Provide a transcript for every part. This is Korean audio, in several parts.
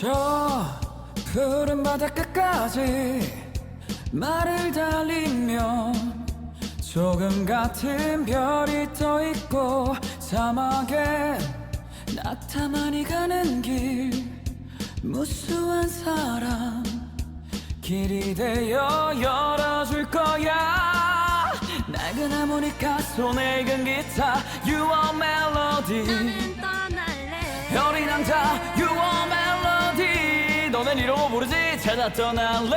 저 푸른 바닷가까지 말을 달리면 조금 같은 별이 떠 있고 사막에 낙타만이 가는 길 무수한 사람 길이 되어 열어줄 거야. 낡은 하모니카 손에 익은 기타 You are melody 나는 떠날래. 별이 남자 모르지? 찾아 떠날래.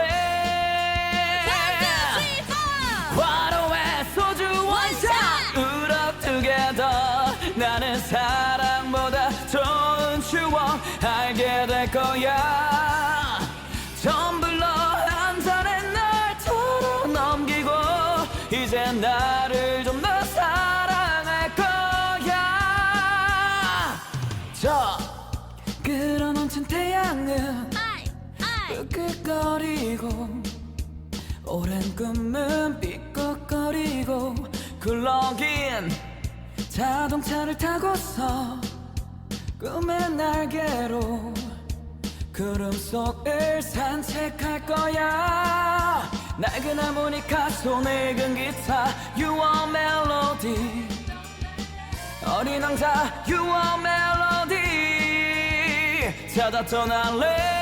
화로에 소주 원샷. 우럭 together. 나는 사랑보다 좋은 추억 알게 될 거야. 텀블러 한 잔에 날 털어넘기고 이제 나를 좀 더 사랑할 거야. 저 끌어넘친 태양은 끄끄거리고 오랜 꿈은 삐걱거리고 굴러긴 자동차를 타고서 꿈의 날개로 구름 속을 산책할 거야. 낡은 하모니카 손에 익은 기타 You are melody 어린 왕자 You are melody 찾아 떠날래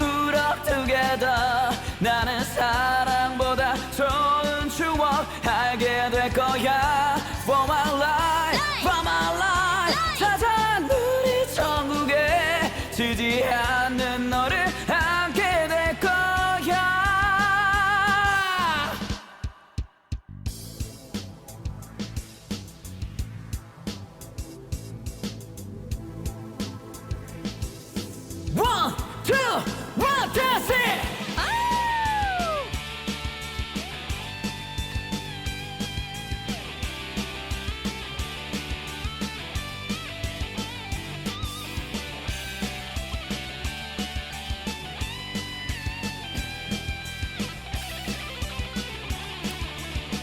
우럭 together. 나는 사랑보다 좋은 추억 알게 될 거야. For my life, for my life. 찾아 누리 천국에. 지지 않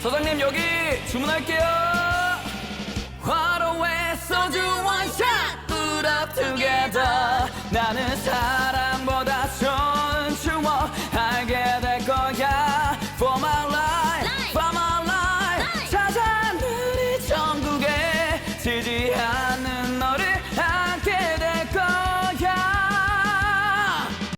사장님 여기 주문할게요. 화로에 소주 원샷 Put up 나는 사 나는 너를